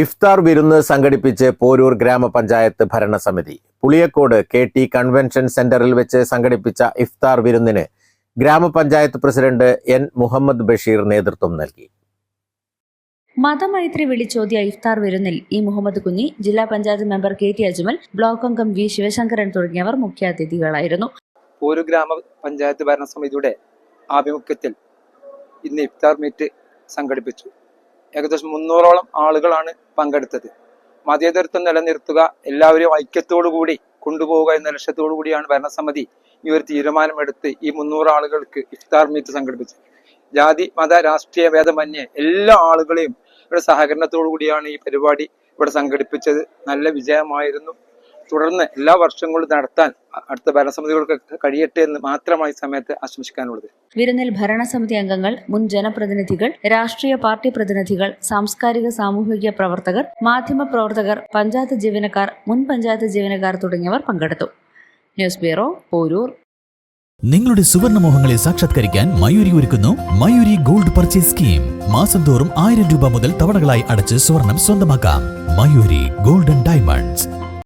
ഇഫ്താർ വിരുന്ന് സംഘടിപ്പിച്ച് പോരൂർ ഗ്രാമപഞ്ചായത്ത് ഭരണസമിതി. പുളിയക്കോട് കെ ടി കൺവെൻഷൻ സെന്ററിൽ വെച്ച് സംഘടിപ്പിച്ച ഇഫ്താർ വിരുന്നിന് ഗ്രാമപഞ്ചായത്ത് പ്രസിഡന്റ് എൻ മുഹമ്മദ് ബഷീർ നേതൃത്വം നൽകി. മതമൈത്രി വിളിച്ചോദ്യ ഇഫ്താർ വിരുന്നിൽ ഇ മുഹമ്മദ് കുഞ്ഞി ജില്ലാ panchayat member K T Ajmal block അംഗം വി ശിവശങ്കരൻ തുടങ്ങിയവർ മുഖ്യാതിഥികളായിരുന്നു. പോരൂർ ഗ്രാമപഞ്ചായത്ത് ഭരണസമിതിയുടെ ആഭിമുഖ്യത്തിൽ ഇന്ന് ഇഫ്താർ മീറ്റ് സംഘടിപ്പിച്ചു. ഏകദേശം മുന്നൂറോളം ആളുകളാണ് പങ്കെടുത്തത്. മതേതരത്വം നിലനിർത്തുക എല്ലാവരെയും ഐക്യത്തോടു കൂടി കൊണ്ടുപോവുക എന്ന ലക്ഷ്യത്തോടു കൂടിയാണ് ഭരണസമിതി ഈ ഒരു തീരുമാനമെടുത്ത് ഈ മുന്നൂറ് ആളുകൾക്ക് ഇഫ്താർ മീറ്റ് സംഘടിപ്പിച്ചത്. ജാതി മത രാഷ്ട്രീയ ഭേദമന്യേ എല്ലാ ആളുകളെയും ഇവിടെ സഹകരണത്തോടു കൂടിയാണ് ഈ പരിപാടി ഇവിടെ സംഘടിപ്പിച്ചത്. നല്ല വിജയമായിരുന്നു. തുടർന്ന് എല്ലാ വർഷങ്ങളും നടത്താൻ അടുത്ത ഭരണസമിതികൾക്ക് കഴിയട്ടെ എന്ന് മാത്രമായി സമയത്ത് ആശംസിക്കാനുള്ളത്. വിരുന്നിൽ ഭരണസമിതി അംഗങ്ങൾ മുൻ ജനപ്രതിനിധികൾ രാഷ്ട്രീയ പാർട്ടി പ്രതിനിധികൾ സാംസ്കാരിക സാമൂഹിക പ്രവർത്തകർ മാധ്യമ പ്രവർത്തകർ പഞ്ചായത്ത് ജീവനക്കാർ മുൻ പഞ്ചായത്ത് ജീവനക്കാർ തുടങ്ങിയവർ പങ്കെടുത്തു. News bureau Poroor. നിങ്ങളുടെ സുവർണമോഹങ്ങളെ സാക്ഷാത്കരിക്കാൻ മയൂരി ഒരുക്കുന്നു മയൂരി ഗോൾഡ് പർച്ചേസ് സ്കീം. മാസം തോറും ആയിരം രൂപ മുതൽ തവണകളായി അടച്ച് സ്വർണം സ്വന്തമാക്കാം. Mayuri golden diamonds.